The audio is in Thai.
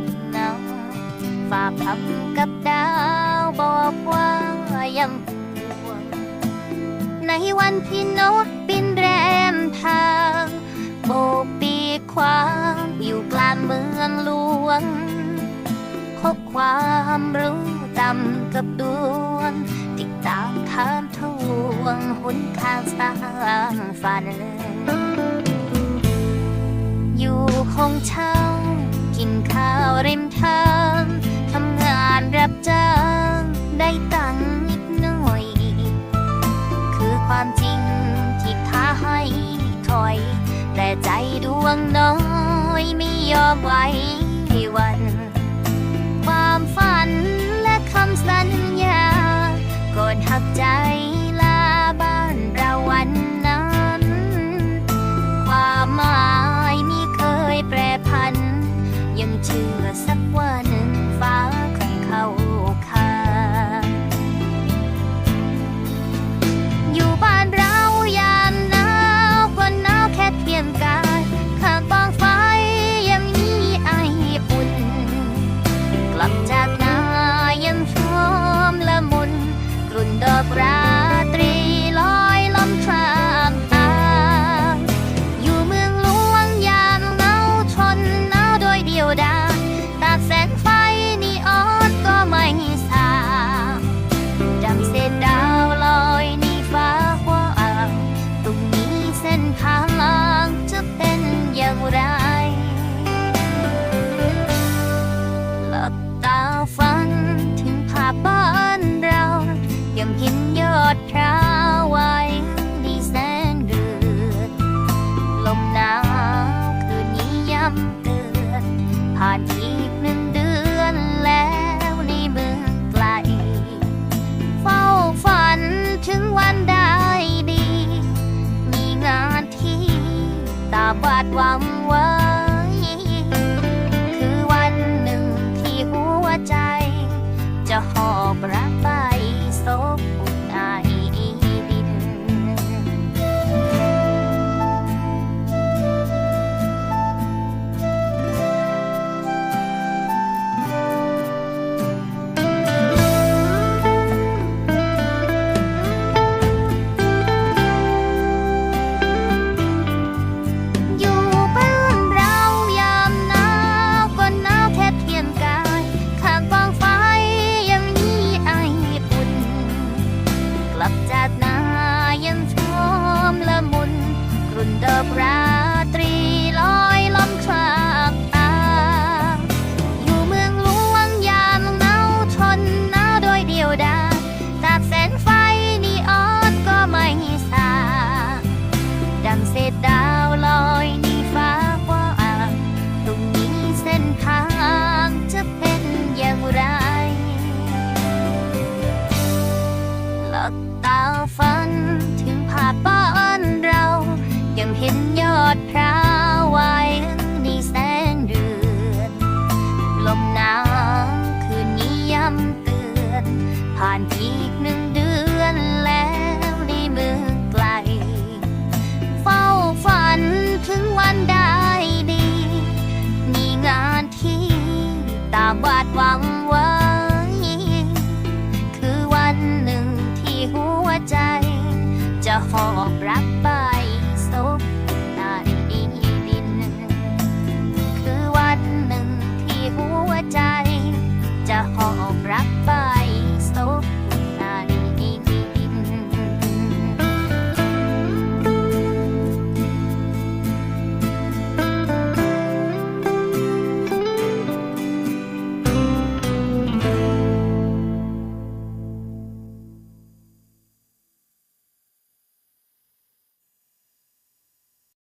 นเนาฝากคำกับดาวบอกว่ายังห่วงในวันที่นกบินแรมทางโบกปีกขวางอยู่กลางเมืองหลวงพบความรู้จำกับดวงติดตามทามทวงหนทางสร้างฝันอยู่คงเช่า กินข้าวริมทางทำงานรับจ้างได้ตังค์นิดหน่อย คือความจริงที่ท้าให้ถอย แต่ใจดวงน้อยไม่ยอมไว้ำเตือนผ่านอีกหนึ่งเดือนแล้วในเมืองไกล เฝ้าฝันถึงวันได้ดี มีงานที่ตาบาดหวัง ดอกราตรีลอยล้มทรากตา อยู่เมืองหลวงยามเหงาทนหนาวโดยเดียวดายตากแสงไฟนีออนก็ไม่สางดังเศษดาวลอยในฟ้ากว้างตรงนี้เส้นทางจะเป็นอย่างไรหลับตาฝัน นยอดพร้าวไว้ในแสงเดือน ลมหนาวคืนนี้ย้ำเตือน ผ่านอีกหนึ่งเดือนแล้วในเมืองไกล เฝ้าฝันถึงวันได้ดี มีงานที่ตามวาดหวังไว้ คือวันหนึ่งที่หัวใจ จะหอบรัก